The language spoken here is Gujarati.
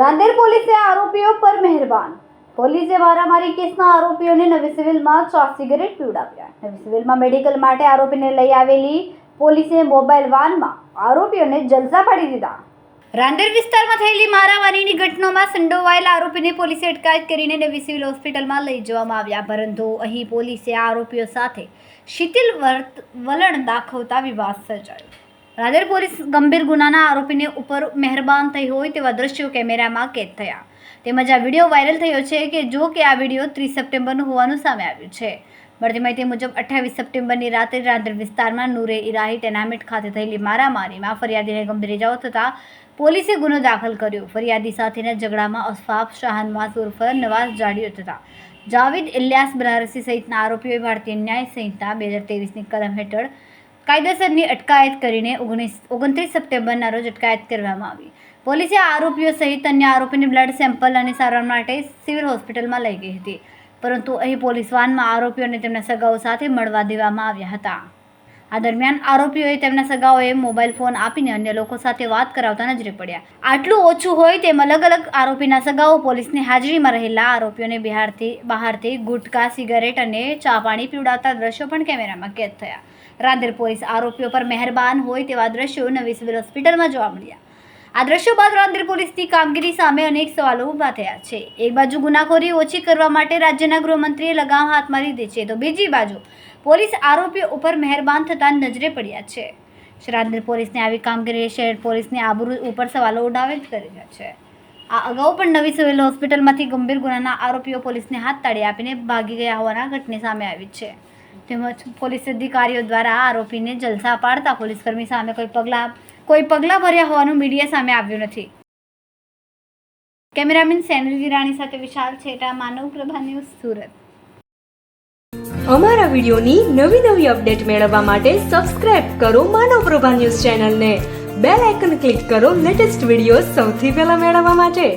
રાંદેર પોલીસે આરોપીઓ પર મહેરબાન. પોલીસે મારામારી કેસના આરોપીઓને નવી સિવિલમાં ચાર સિગરેટ પીવડાવ્યા. નવી સિવિલમાં મેડિકલ માટે આરોપીને લઈ આવેલી પોલીસે મોબાઈલ વાનમાં આરોપીઓને જલસા પાડી દીધા. રાંદેર વિસ્તારમાં થયેલી મારામારીની ઘટનામાં સંડોવાયેલા આરોપીને પોલીસે અટકાયત કરીને નવી સિવિલ હોસ્પિટલમાં લઈ જવામાં આવ્યા. પરંતુ અહીં પોલીસે આ આરોપીઓ સાથે શિથિલ વર્ત વલણ દાખવતા વિવાદ સર્જાયો. રાંદેર પોલીસ ગંભીર ગુનાના આરોપીને ઉપર મહેરબાન થઈ હોય તેવા દ્રશ્યો કેમેરામાં કેદ થયા. તેમજ આ વીડિયો વાયરલ થયો છે કે જો કે આ વીડિયો ત્રીસ સપ્ટેમ્બરનું હોવાનું સામે આવ્યું છે. મળતી માહિતી મુજબ અઠ્યાવીસ સપ્ટેમ્બરની રાત્રે રાંદેર વિસ્તારમાં નૂરે ઇરાહી ટેનામેન્ટ ખાતે થયેલી મારામારીમાં ફરિયાદીને ગંભીર ઇજાઓ થતાં પોલીસે ગુનો દાખલ કર્યો. ફરિયાદી સાથેના ઝઘડામાં અસફાફ શાહનવાસ ઉર્ફ નવાઝ જાડ્યો તથા જાવેદ ઇલિયાસ બનારસી સહિતના આરોપીઓએ ભારતીય ન્યાય સંહિતા બે હજાર તેવીસની કલમ હેઠળ કાયદેસરની અટકાયત કરીને ઓગણીસ, ઓગણત્રીસ સપ્ટેમ્બરના રોજ અટકાયત કરવામાં આવી. પોલીસે આરોપીઓ સહિત અન્ય આરોપીની બ્લડ સેમ્પલ અને સારવાર માટે સિવિલ હોસ્પિટલમાં લઈ ગઈ હતી. પરંતુ અહીં પોલીસ વાનમાં આરોપીઓને તેમના સગાઓ સાથે મળવા દેવામાં આવ્યા હતા. આ દરમિયાન આરોપીઓએ તેમના સગાઓએ મોબાઈલ ફોન આપીને અન્ય લોકો સાથે વાત કરાવતા નજરે પડ્યા. આટલું ઓછું હોય તેમ અલગ અલગ આરોપીના સગાઓ પોલીસની હાજરીમાં રહેલા આરોપીઓને બિહારથી, બહારથી ગુટકા, સિગારેટ અને ચા પાણી પીવડાવતા દ્રશ્યો પણ કેમેરામાં કેદ થયા. રાંદેર પોલીસ આરોપીઓ પર મહેરબાન હોય તેવા દ્રશ્યો નવી સિવિલ હોસ્પિટલમાં જોવા મળ્યા. આ દ્રશ્યો બાદ રાંદેર પોલીસની કામગીરી સામે અનેક સવાલો ઊભા થયા છે. એક બાજુ ગુનાખોરી ઓછી કરવા માટે રાજ્યના ગૃહમંત્રીએ લગામ હાથમાં લીધી છે, તો બીજી બાજુ પોલીસ આરોપીઓ ઉપર મહેરબાન થતા નજરે પડ્યા છે. રાંદેર પોલીસની આવી કામગીરી શહેર પોલીસની આબરૂ ઉપર સવાલો ઉડાવે જ કરી રહ્યા છે. આ અગાઉ પણ નવી સિવિલ હોસ્પિટલમાંથી ગંભીર ગુનાના આરોપીઓ પોલીસને હાથ તાળી આપીને ભાગી ગયા હોવાના ઘટના સામે આવી છે. તેમજ પોલીસ અધિકારીઓ દ્વારા આરોપીને જલસા પાડતા પોલીસકર્મી સામે કોઈ પગલાં કોઈ પગલાં ભર્યા હોવાનું મીડિયા સામે આવ્યું નથી. કેમેરામેન સેનલ વિરાણી સાથે વિશાલ છેટા, માનવ પ્રભા ન્યૂઝ, સુરત. અમારા વિડીયોની નવી નવી અપડેટ મેળવવા માટે સબસ્ક્રાઇબ કરો માનવ પ્રભા ન્યૂઝ ચેનલને. બેલ આઇકન ક્લિક કરો લેટેસ્ટ વીડિયો સૌથી પહેલા મેળવવા માટે.